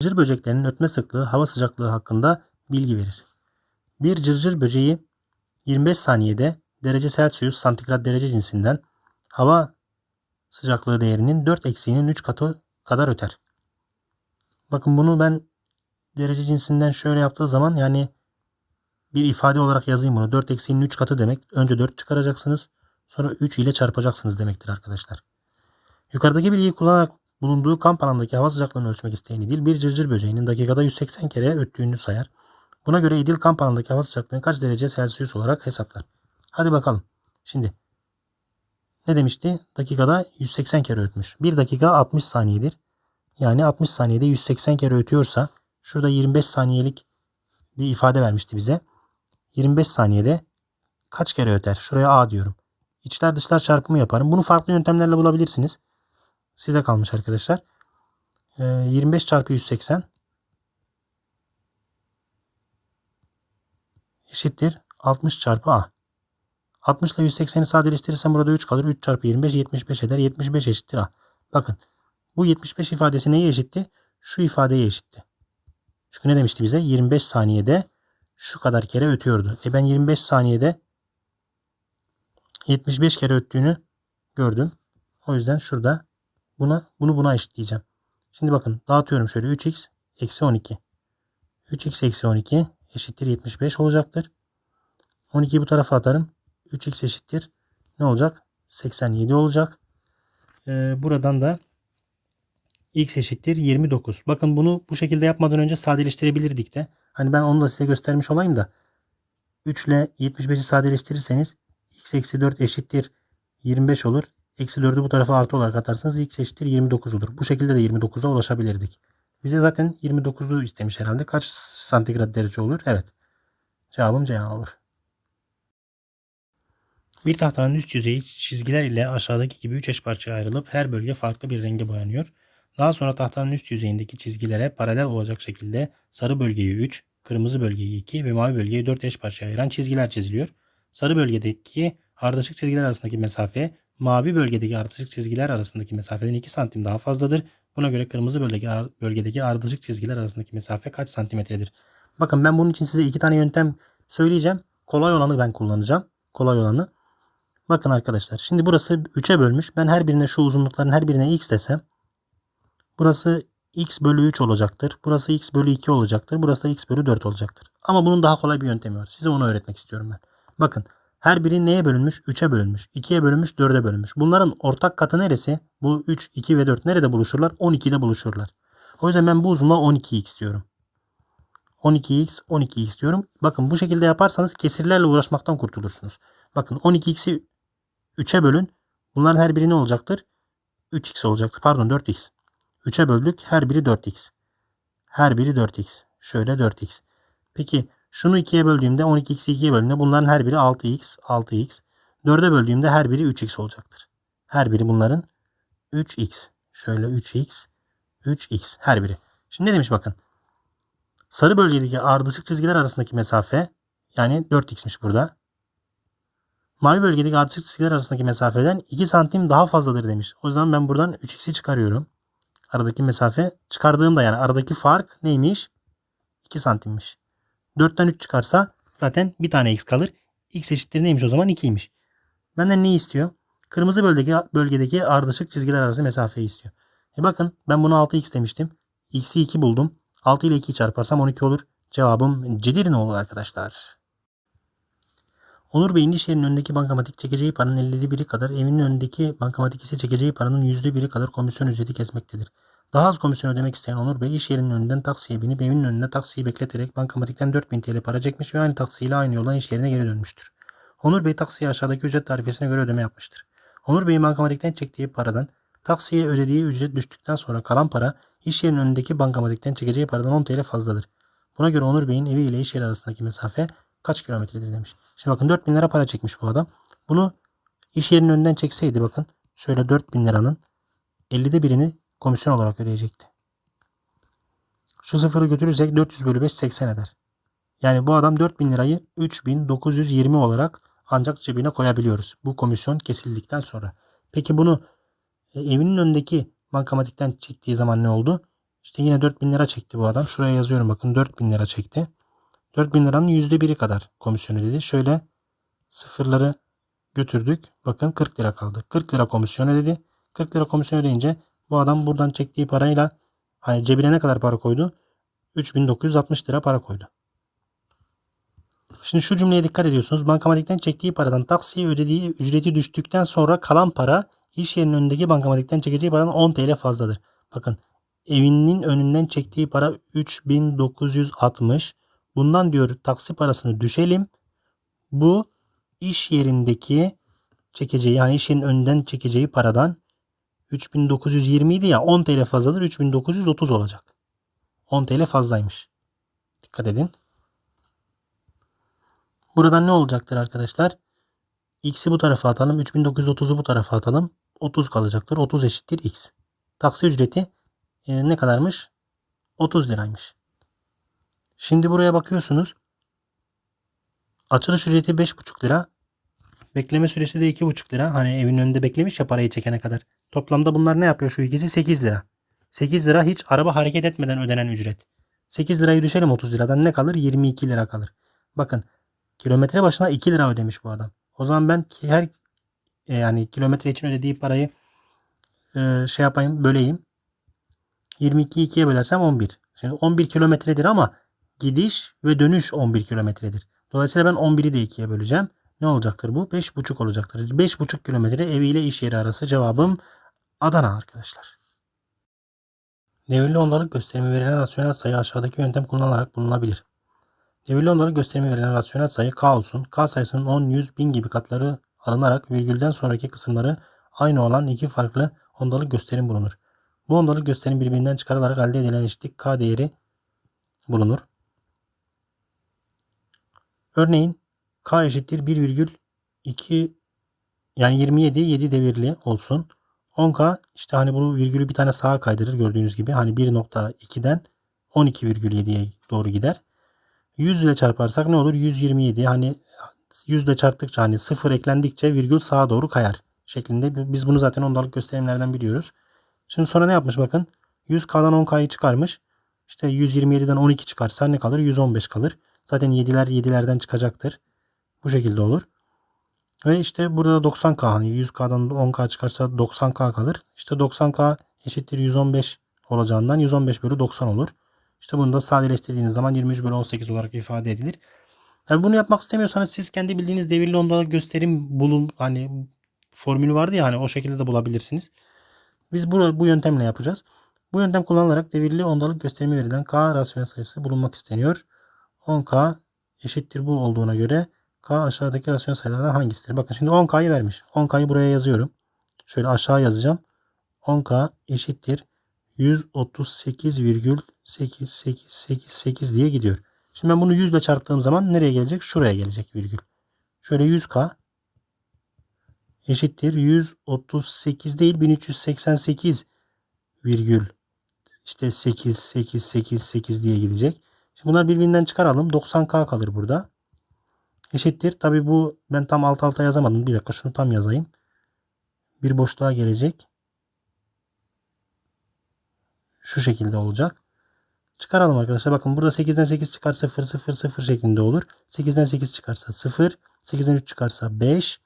Cırcır böceklerinin ötme sıklığı hava sıcaklığı hakkında bilgi verir. Bir cırcır böceği 25 saniyede derece Celsius santigrat derece cinsinden hava sıcaklığı değerinin 4 eksiğinin 3 katı kadar öter. Bakın bunu ben derece cinsinden şöyle yaptığı zaman yani bir ifade olarak yazayım bunu. 4 eksiğinin 3 katı demek. Önce 4 çıkaracaksınız. Sonra 3 ile çarpacaksınız demektir arkadaşlar. Yukarıdaki bilgiyi kullanarak bulunduğu kamp alanındaki hava sıcaklığını ölçmek isteyen İdil bir cırcır böceğinin dakikada 180 kere öttüğünü sayar. Buna göre İdil kamp alanındaki hava sıcaklığını kaç derece Celsius olarak hesaplar. Hadi bakalım. Şimdi ne demişti? Dakikada 180 kere ötmüş. 1 dakika 60 saniyedir. Yani 60 saniyede 180 kere ötüyorsa şurada 25 saniyelik bir ifade vermişti bize. 25 saniyede kaç kere öter? Şuraya A diyorum. İçler dışlar çarpımı yaparım. Bunu farklı yöntemlerle bulabilirsiniz. Size kalmış arkadaşlar. Ee, 25 çarpı 180 eşittir 60 çarpı A. 60 ile 180'i sadeleştirirsem burada 3 kalır. 3 çarpı 25 75 eder. 75 eşittir A. Bakın bu 75 ifadesi neye eşitti? Şu ifadeye eşitti. Çünkü ne demişti bize? 25 saniyede şu kadar kere ötüyordu. E ben 25 saniyede 75 kere öttüğünü gördüm. O yüzden şurada buna bunu buna eşitleyeceğim. Şimdi bakın dağıtıyorum şöyle 3x eksi 12. 3x eksi 12 eşittir 75 olacaktır. 12'yi bu tarafa atarım. 3x eşittir. Ne olacak? 87 olacak. Ee, buradan da x eşittir 29. Bakın bunu bu şekilde yapmadan önce sadeleştirebilirdik de. Hani ben onu da size göstermiş olayım da. 3 ile 75'i sadeleştirirseniz x eksi 4 eşittir 25 olur. Eksi 4'ü bu tarafa artı olarak atarsanız x eşittir 29 olur. Bu şekilde de 29'a ulaşabilirdik. Bize zaten 29'u istemiş herhalde. Kaç santigrat derece olur? Evet. Cevabım C olur. Bir tahtanın üst yüzeyi çizgiler ile aşağıdaki gibi 3 eş parçaya ayrılıp her bölge farklı bir renge boyanıyor. Daha sonra tahtanın üst yüzeyindeki çizgilere paralel olacak şekilde sarı bölgeyi 3, kırmızı bölgeyi 2 ve mavi bölgeyi 4 eş parçaya ayıran çizgiler çiziliyor. Sarı bölgedeki ardışık çizgiler arasındaki mesafe mavi bölgedeki ardışık çizgiler arasındaki mesafeden 2 santim daha fazladır. Buna göre kırmızı bölgedeki, bölgedeki ardışık çizgiler arasındaki mesafe kaç santimetredir? Bakın ben bunun için size iki tane yöntem söyleyeceğim. Kolay olanı ben kullanacağım. Kolay olanı. Bakın arkadaşlar. Şimdi burası 3'e bölmüş. Ben her birine şu uzunlukların her birine x desem. Burası x bölü 3 olacaktır. Burası x bölü 2 olacaktır. Burası da x bölü 4 olacaktır. Ama bunun daha kolay bir yöntemi var. Size onu öğretmek istiyorum ben. Bakın her biri neye bölünmüş? 3'e bölünmüş. 2'ye bölünmüş. 4'e bölünmüş. Bunların ortak katı neresi? Bu 3, 2 ve 4 nerede buluşurlar? 12'de buluşurlar. O yüzden ben bu uzunluğa 12x diyorum. 12x, 12x diyorum. Bakın bu şekilde yaparsanız kesirlerle uğraşmaktan kurtulursunuz. Bakın 12x'i 3'e bölün. Bunların her biri ne olacaktır? 3x olacaktır. Pardon 4x. 3'e böldük. Her biri 4x. Her biri 4x. Şöyle 4x. Peki şunu 2'ye böldüğümde 12x'i 2'ye böldüğümde bunların her biri 6x, 6x. 4'e böldüğümde her biri 3x olacaktır. Her biri bunların 3x. Şöyle 3x, 3x her biri. Şimdi ne demiş bakın. Sarı bölgedeki ardışık çizgiler arasındaki mesafe yani 4x'miş burada. Mavi bölgedeki ardışık çizgiler arasındaki mesafeden 2 santim daha fazladır demiş. O zaman ben buradan 3x'i çıkarıyorum. Aradaki mesafe çıkardığımda yani aradaki fark neymiş? 2 santimmiş. 4'ten 3 çıkarsa zaten bir tane x kalır. x eşittir neymiş o zaman 2'ymiş. Benden ne istiyor? Kırmızı bölgedeki, bölgedeki ardışık çizgiler arası mesafeyi istiyor. E bakın ben bunu 6x demiştim. x'i 2 buldum. 6 ile 2'yi çarparsam 12 olur. Cevabım Cedir'in olur arkadaşlar. Onur Bey'in iş yerinin önündeki bankamatik çekeceği paranın 50'de biri kadar, evinin önündeki bankamatik ise çekeceği paranın yüzde biri kadar komisyon ücreti kesmektedir. Daha az komisyon ödemek isteyen Onur Bey iş yerinin önünden taksiye binip evinin önünde taksiyi bekleterek bankamatikten 4000 TL para çekmiş ve aynı taksiyle aynı yoldan iş yerine geri dönmüştür. Onur Bey taksiye aşağıdaki ücret tarifesine göre ödeme yapmıştır. Onur Bey'in bankamatikten çektiği paradan taksiye ödediği ücret düştükten sonra kalan para iş yerinin önündeki bankamatikten çekeceği paradan 10 TL fazladır. Buna göre Onur Bey'in evi ile iş yeri arasındaki mesafe kaç kilometredir demiş. Şimdi bakın 4000 lira para çekmiş bu adam. Bunu iş yerinin önünden çekseydi bakın şöyle 4000 liranın 50'de birini komisyon olarak ödeyecekti. Şu sıfırı götürürsek 400 bölü 5 80 eder. Yani bu adam 4000 lirayı 3920 olarak ancak cebine koyabiliyoruz. Bu komisyon kesildikten sonra. Peki bunu e, evinin önündeki bankamatikten çektiği zaman ne oldu? İşte yine 4000 lira çekti bu adam. Şuraya yazıyorum bakın 4000 lira çekti. 4000 liranın %1'i kadar komisyon ödedi. Şöyle sıfırları götürdük. Bakın 40 lira kaldı. 40 lira komisyon ödedi. 40 lira komisyon ödeyince bu adam buradan çektiği parayla hani cebine ne kadar para koydu? 3960 lira para koydu. Şimdi şu cümleye dikkat ediyorsunuz. Bankamatikten çektiği paradan taksiye ödediği ücreti düştükten sonra kalan para iş yerinin önündeki bankamatikten çekeceği paranın 10 TL fazladır. Bakın evinin önünden çektiği para 3960. Bundan diyor taksi parasını düşelim. Bu iş yerindeki çekeceği yani iş yerinin önünden çekeceği paradan 3920 idi ya 10 TL fazladır 3930 olacak. 10 TL fazlaymış. Dikkat edin. Buradan ne olacaktır arkadaşlar? X'i bu tarafa atalım. 3930'u bu tarafa atalım. 30 kalacaktır. 30 eşittir X. Taksi ücreti e, ne kadarmış? 30 liraymış. Şimdi buraya bakıyorsunuz. Açılış ücreti 5,5 lira. Bekleme süresi de 2,5 lira. Hani evin önünde beklemiş ya parayı çekene kadar. Toplamda bunlar ne yapıyor şu ikisi? 8 lira. 8 lira hiç araba hareket etmeden ödenen ücret. 8 lirayı düşelim 30 liradan ne kalır? 22 lira kalır. Bakın kilometre başına 2 lira ödemiş bu adam. O zaman ben her e, yani kilometre için ödediği parayı e, şey yapayım böleyim. 22'yi 2'ye bölersem 11. Şimdi 11 kilometredir ama gidiş ve dönüş 11 kilometredir. Dolayısıyla ben 11'i de 2'ye böleceğim. Ne olacaktır bu? 5,5 olacaktır. 5,5 kilometre eviyle iş yeri arası cevabım Adana arkadaşlar. Devirli ondalık gösterimi verilen rasyonel sayı aşağıdaki yöntem kullanılarak bulunabilir. Devirli ondalık gösterimi verilen rasyonel sayı k olsun. K sayısının 10, 100, 1000 gibi katları alınarak virgülden sonraki kısımları aynı olan iki farklı ondalık gösterim bulunur. Bu ondalık gösterim birbirinden çıkarılarak elde edilen eşitlik k değeri bulunur. Örneğin k eşittir 1,2 yani 27 7 devirli olsun. 10k işte hani bunu virgülü bir tane sağa kaydırır gördüğünüz gibi. Hani 1.2'den 12,7'ye doğru gider. 100 ile çarparsak ne olur? 127 hani 100 ile çarptıkça hani 0 eklendikçe virgül sağa doğru kayar şeklinde. Biz bunu zaten ondalık gösterimlerden biliyoruz. Şimdi sonra ne yapmış bakın. 100k'dan 10k'yı çıkarmış. İşte 127'den 12 çıkarsa ne kalır? 115 kalır. Zaten 7'ler 7'lerden çıkacaktır. Bu şekilde olur. Ve işte burada 90k hani 100k'dan 10k çıkarsa 90k kalır. İşte 90k eşittir 115 olacağından 115 bölü 90 olur. İşte bunu da sadeleştirdiğiniz zaman 23 bölü 18 olarak ifade edilir. Tabi bunu yapmak istemiyorsanız siz kendi bildiğiniz devirli ondalık gösterim bulun hani formülü vardı ya hani o şekilde de bulabilirsiniz. Biz bu, bu yöntemle yapacağız. Bu yöntem kullanılarak devirli ondalık gösterimi verilen k rasyonel sayısı bulunmak isteniyor. 10k eşittir bu olduğuna göre k aşağıdaki rasyonel sayılardan hangisidir? Bakın şimdi 10k'yı vermiş. 10k'yı buraya yazıyorum. Şöyle aşağı yazacağım. 10k eşittir 138,8888 diye gidiyor. Şimdi ben bunu 100 ile çarptığım zaman nereye gelecek? Şuraya gelecek virgül. Şöyle 100k eşittir 138 değil 1388 virgül işte 8 8 8 8 diye gidecek. Şimdi bunlar birbirinden çıkaralım. 90k kalır burada. Eşittir. Tabi bu ben tam alt alta yazamadım. Bir dakika şunu tam yazayım. Bir boşluğa gelecek. Şu şekilde olacak. Çıkaralım arkadaşlar. Bakın burada 8'den 8 çıkar 0 0 0 şeklinde olur. 8'den 8 çıkarsa 0. 8'den 3 çıkarsa 5.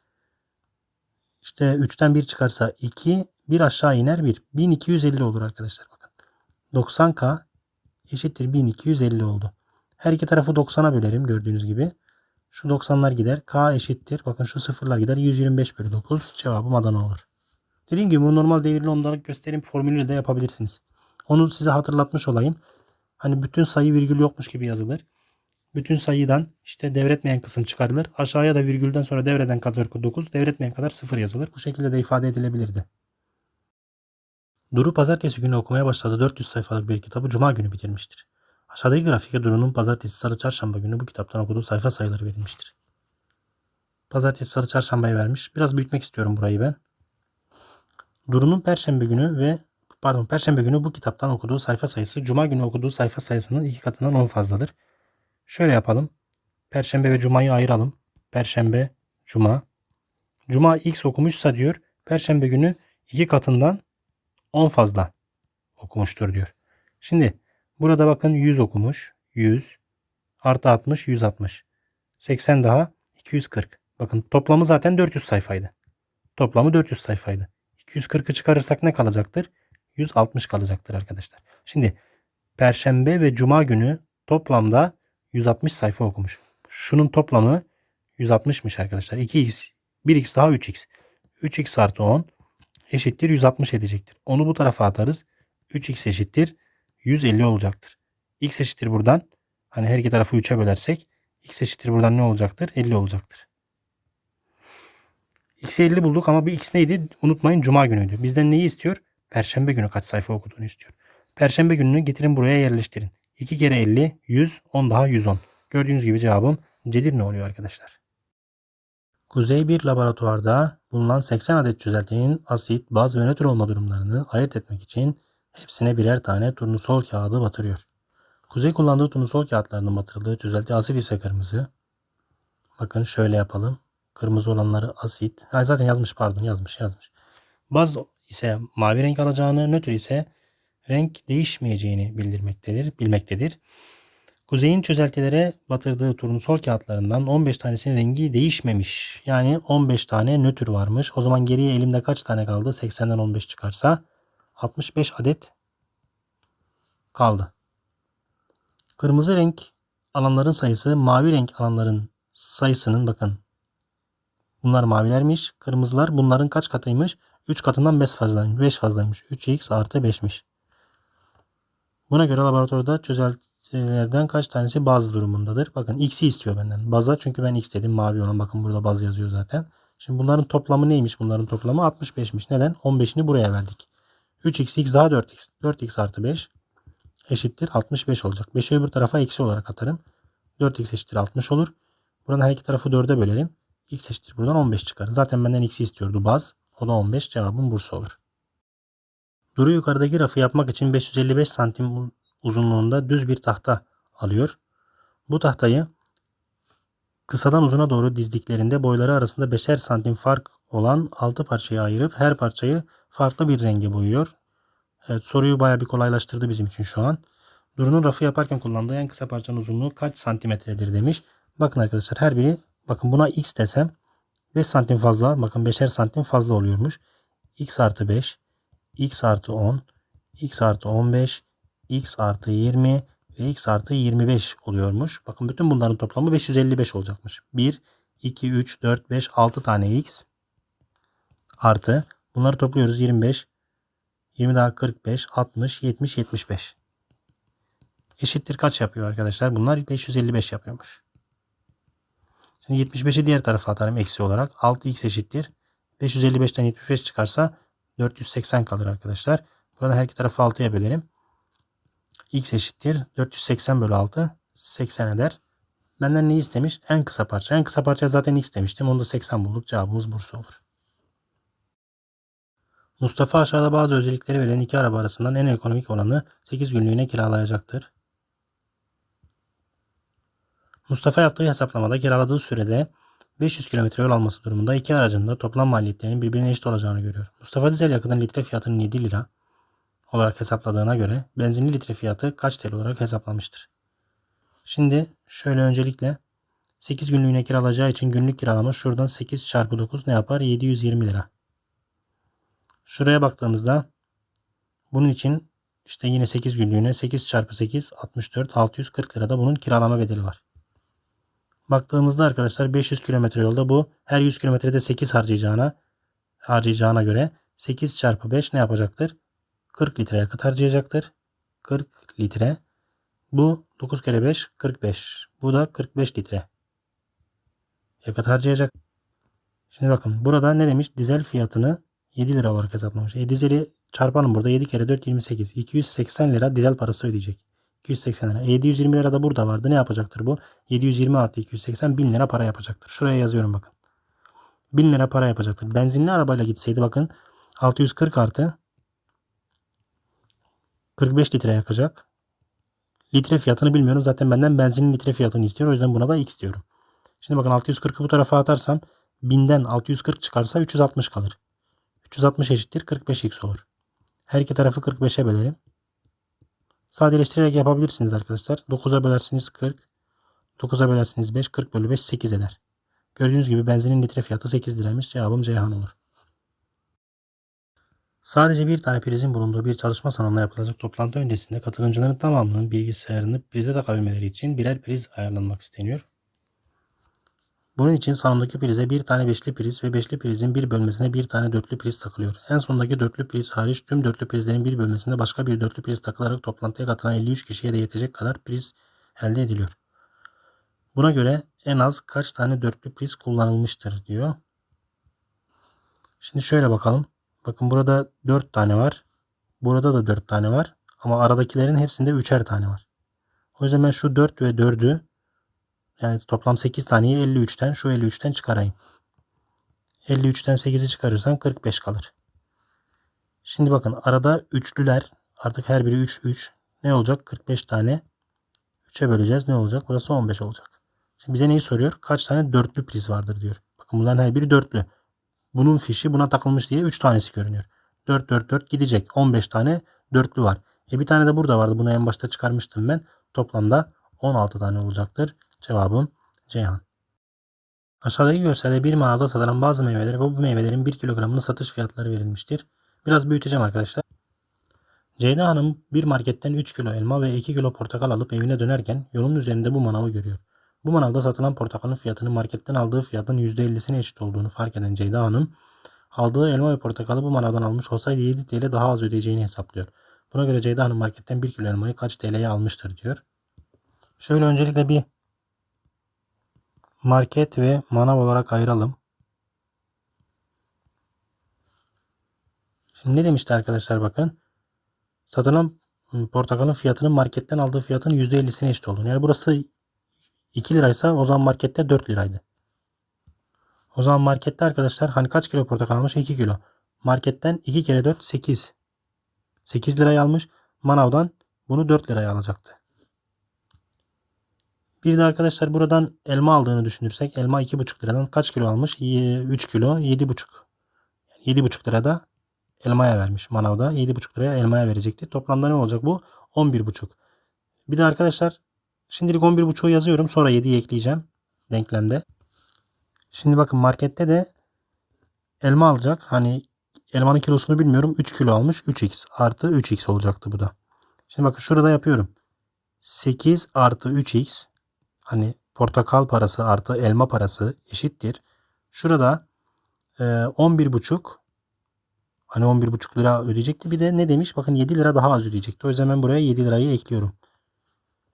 İşte 3'ten 1 çıkarsa 2. 1 aşağı iner 1. 1250 olur arkadaşlar. Bakın. 90k eşittir 1250 oldu. Her iki tarafı 90'a bölerim gördüğünüz gibi. Şu 90'lar gider. K eşittir. Bakın şu sıfırlar gider. 125 bölü 9. Cevabım Adana olur. Dediğim gibi bu normal devirli ondalık gösterim formülüyle de yapabilirsiniz. Onu size hatırlatmış olayım. Hani bütün sayı virgül yokmuş gibi yazılır. Bütün sayıdan işte devretmeyen kısım çıkarılır. Aşağıya da virgülden sonra devreden kadar 9, devretmeyen kadar 0 yazılır. Bu şekilde de ifade edilebilirdi. Duru pazartesi günü okumaya başladığı 400 sayfalık bir kitabı cuma günü bitirmiştir. Aşağıdaki grafikte Duru'nun pazartesi, salı, çarşamba günü bu kitaptan okuduğu sayfa sayıları verilmiştir. Pazartesi, salı, çarşambayı vermiş. Biraz büyütmek istiyorum burayı ben. Duru'nun perşembe günü ve pardon perşembe günü bu kitaptan okuduğu sayfa sayısı cuma günü okuduğu sayfa sayısının iki katından 10 fazladır. Şöyle yapalım. Perşembe ve cumayı ayıralım. Perşembe, cuma. Cuma x okumuşsa diyor. Perşembe günü iki katından 10 fazla okumuştur diyor. Şimdi burada bakın 100 okumuş. 100 artı 60 160. 80 daha 240. Bakın toplamı zaten 400 sayfaydı. Toplamı 400 sayfaydı. 240'ı çıkarırsak ne kalacaktır? 160 kalacaktır arkadaşlar. Şimdi Perşembe ve Cuma günü toplamda 160 sayfa okumuş. Şunun toplamı 160'mış arkadaşlar. 2x, 1x daha 3x. 3x artı 10 eşittir 160 edecektir. Onu bu tarafa atarız. 3x eşittir 150 olacaktır. x eşittir buradan. Hani her iki tarafı 3'e bölersek x eşittir buradan ne olacaktır? 50 olacaktır. X'i 50 bulduk ama bir x neydi? Unutmayın cuma günüydü. Bizden neyi istiyor? Perşembe günü kaç sayfa okuduğunu istiyor. Perşembe gününü getirin buraya yerleştirin. 2 kere 50, 100, 10 daha 110. Gördüğünüz gibi cevabım Cedir ne oluyor arkadaşlar? Kuzey bir laboratuvarda bulunan 80 adet çözeltinin asit, baz ve nötr olma durumlarını ayırt etmek için hepsine birer tane turnusol kağıdı batırıyor. Kuzey kullandığı turnusol kağıtlarının batırıldığı çözelti asit ise kırmızı. Bakın şöyle yapalım. Kırmızı olanları asit. Ha, zaten yazmış pardon yazmış yazmış. Baz ise mavi renk alacağını, nötr ise renk değişmeyeceğini bildirmektedir, bilmektedir. Kuzey'in çözeltilere batırdığı turnusol kağıtlarından 15 tanesinin rengi değişmemiş. Yani 15 tane nötr varmış. O zaman geriye elimde kaç tane kaldı? 80'den 15 çıkarsa 65 adet kaldı. Kırmızı renk alanların sayısı mavi renk alanların sayısının bakın. Bunlar mavilermiş. Kırmızılar bunların kaç katıymış? 3 katından 5 fazlaymış. 5 fazlaymış. 3x artı 5'miş. Buna göre laboratuvarda çözeltilerden kaç tanesi baz durumundadır? Bakın x'i istiyor benden. Baza çünkü ben x dedim mavi olan. Bakın burada baz yazıyor zaten. Şimdi bunların toplamı neymiş? Bunların toplamı 65'miş. Neden? 15'ini buraya verdik. 3x x daha 4x. 4x artı 5 eşittir 65 olacak. 5'i öbür tarafa eksi olarak atarım. 4x eşittir 60 olur. Buradan her iki tarafı 4'e bölelim. x eşittir buradan 15 çıkar. Zaten benden x'i istiyordu baz. O da 15. Cevabım Bursa olur. Duru yukarıdaki rafı yapmak için 555 santim uzunluğunda düz bir tahta alıyor. Bu tahtayı kısadan uzuna doğru dizdiklerinde boyları arasında 5'er santim fark olan 6 parçaya ayırıp her parçayı farklı bir renge boyuyor. Evet, soruyu baya bir kolaylaştırdı bizim için şu an. Duru'nun rafı yaparken kullandığı en kısa parçanın uzunluğu kaç santimetredir demiş. Bakın arkadaşlar her biri bakın buna x desem 5 santim fazla bakın 5'er santim fazla oluyormuş. x artı 5 x artı 10, x artı 15, x artı 20 ve x artı 25 oluyormuş. Bakın bütün bunların toplamı 555 olacakmış. 1, 2, 3, 4, 5, 6 tane x artı bunları topluyoruz 25, 20 daha 45, 60, 70, 75. Eşittir kaç yapıyor arkadaşlar? Bunlar 555 yapıyormuş. Şimdi 75'i diğer tarafa atarım eksi olarak. 6x eşittir. 555'ten 75 çıkarsa 480 kalır arkadaşlar. Burada her iki tarafı 6'ya bölerim. X eşittir. 480 bölü 6 80 eder. Benden ne istemiş? En kısa parça. En kısa parça zaten X demiştim. Onu da 80 bulduk. Cevabımız Bursa olur. Mustafa aşağıda bazı özellikleri verilen iki araba arasından en ekonomik olanı 8 günlüğüne kiralayacaktır. Mustafa yaptığı hesaplamada kiraladığı sürede 500 kilometre yol alması durumunda iki aracın da toplam maliyetlerinin birbirine eşit olacağını görüyor. Mustafa dizel yakıtın litre fiyatının 7 lira olarak hesapladığına göre benzinli litre fiyatı kaç TL olarak hesaplamıştır? Şimdi şöyle öncelikle 8 günlüğüne kiralayacağı için günlük kiralama şuradan 8 çarpı 9 ne yapar? 720 lira. Şuraya baktığımızda bunun için işte yine 8 günlüğüne 8 çarpı 8 64 640 lirada bunun kiralama bedeli var. Baktığımızda arkadaşlar 500 kilometre yolda bu her 100 kilometrede 8 harcayacağına harcayacağına göre 8 çarpı 5 ne yapacaktır? 40 litre yakıt harcayacaktır. 40 litre. Bu 9 kere 5 45. Bu da 45 litre yakıt harcayacak. Şimdi bakın burada ne demiş? Dizel fiyatını 7 lira olarak hesaplamış. E, dizeli çarpalım burada 7 kere 4 28. 280 lira dizel parası ödeyecek. 280 lira. 720 lira da burada vardı. Ne yapacaktır bu? 720 artı 280 1000 lira para yapacaktır. Şuraya yazıyorum bakın. 1000 lira para yapacaktır. Benzinli arabayla gitseydi bakın 640 artı 45 litre yakacak. Litre fiyatını bilmiyorum. Zaten benden benzinin litre fiyatını istiyor. O yüzden buna da x diyorum. Şimdi bakın 640'ı bu tarafa atarsam 1000'den 640 çıkarsa 360 kalır. 360 eşittir 45x olur. Her iki tarafı 45'e bölerim. Sadeleştirerek yapabilirsiniz arkadaşlar. 9'a bölersiniz 40. 9'a bölersiniz 5. 40 bölü 5 8 eder. Gördüğünüz gibi benzinin litre fiyatı 8 liraymış. Cevabım Ceyhan olur. Sadece bir tane prizin bulunduğu bir çalışma salonunda yapılacak toplantı öncesinde katılımcıların tamamının bilgisayarını prize takabilmeleri için birer priz ayarlanmak isteniyor. Bunun için salondaki prize bir tane beşli priz ve beşli prizin bir bölmesine bir tane dörtlü priz takılıyor. En sondaki dörtlü priz hariç tüm dörtlü prizlerin bir bölmesinde başka bir dörtlü priz takılarak toplantıya katılan 53 kişiye de yetecek kadar priz elde ediliyor. Buna göre en az kaç tane dörtlü priz kullanılmıştır diyor. Şimdi şöyle bakalım. Bakın burada 4 tane var. Burada da 4 tane var. Ama aradakilerin hepsinde 3'er tane var. O yüzden ben şu 4 ve 4'ü yani toplam 8 taneyi 53'ten şu 53'ten çıkarayım. 53'ten 8'i çıkarırsam 45 kalır. Şimdi bakın arada üçlüler artık her biri 3 3 ne olacak? 45 tane 3'e böleceğiz. Ne olacak? Burası 15 olacak. Şimdi bize neyi soruyor? Kaç tane dörtlü priz vardır diyor. Bakın bunların her biri dörtlü. Bunun fişi buna takılmış diye 3 tanesi görünüyor. 4 4 4 gidecek. 15 tane dörtlü var. E bir tane de burada vardı. Bunu en başta çıkarmıştım ben. Toplamda 16 tane olacaktır. Cevabım Ceyhan. Aşağıdaki görselde bir manavda satılan bazı meyveler ve bu meyvelerin 1 kilogramının satış fiyatları verilmiştir. Biraz büyüteceğim arkadaşlar. Ceyda Hanım bir marketten 3 kilo elma ve 2 kilo portakal alıp evine dönerken yolun üzerinde bu manavı görüyor. Bu manavda satılan portakalın fiyatının marketten aldığı fiyatın %50'sine eşit olduğunu fark eden Ceyda Hanım, aldığı elma ve portakalı bu manavdan almış olsaydı 7 TL daha az ödeyeceğini hesaplıyor. Buna göre Ceyda Hanım marketten 1 kilo elmayı kaç TL'ye almıştır diyor. Şöyle öncelikle bir market ve manav olarak ayıralım. Şimdi ne demişti arkadaşlar bakın. Satılan portakalın fiyatının marketten aldığı fiyatın %50'sine eşit olduğunu. Yani burası 2 liraysa o zaman markette 4 liraydı. O zaman markette arkadaşlar hani kaç kilo portakal almış? 2 kilo. Marketten 2 kere 4 8. 8 liraya almış. Manavdan bunu 4 liraya alacaktı. Bir de arkadaşlar buradan elma aldığını düşünürsek elma 2,5 liradan kaç kilo almış? 3 kilo 7,5. 7,5 lirada elmaya vermiş manavda. 7,5 liraya elmaya verecekti. Toplamda ne olacak bu? 11,5. Bir de arkadaşlar şimdilik 11,5'u yazıyorum. Sonra 7'yi ekleyeceğim denklemde. Şimdi bakın markette de elma alacak. Hani elmanın kilosunu bilmiyorum. 3 kilo almış. 3x artı 3x olacaktı bu da. Şimdi bakın şurada yapıyorum. 8 artı 3x hani portakal parası artı elma parası eşittir. Şurada e, 11,5 hani 11,5 lira ödeyecekti. Bir de ne demiş? Bakın 7 lira daha az ödeyecekti. O yüzden ben buraya 7 lirayı ekliyorum.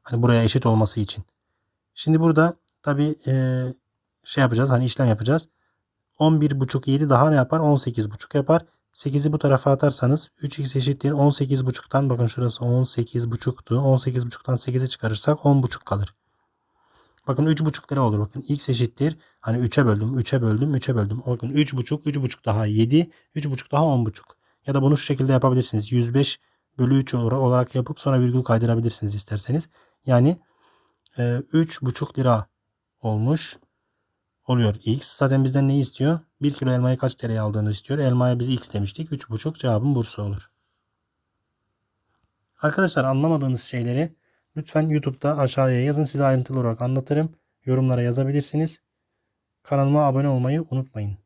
Hani buraya eşit olması için. Şimdi burada tabi e, şey yapacağız. Hani işlem yapacağız. 11,5 7 daha ne yapar? 18,5 yapar. 8'i bu tarafa atarsanız 3x eşittir 18,5'tan bakın şurası 18,5'tu. 18,5'tan 8'i çıkarırsak 10,5 kalır. Bakın 3,5 lira olur. Bakın x eşittir. Hani 3'e böldüm, 3'e böldüm, 3'e böldüm. Bakın 3,5, 3,5 daha 7, 3,5 daha 10,5. Ya da bunu şu şekilde yapabilirsiniz. 105 bölü 3 olarak yapıp sonra virgül kaydırabilirsiniz isterseniz. Yani e, 3,5 lira olmuş oluyor x. Zaten bizden ne istiyor? 1 kilo elmayı kaç TL'ye aldığını istiyor. Elmaya biz x demiştik. 3,5 cevabım Bursa olur. Arkadaşlar anlamadığınız şeyleri lütfen YouTube'da aşağıya yazın. Size ayrıntılı olarak anlatırım. Yorumlara yazabilirsiniz. Kanalıma abone olmayı unutmayın.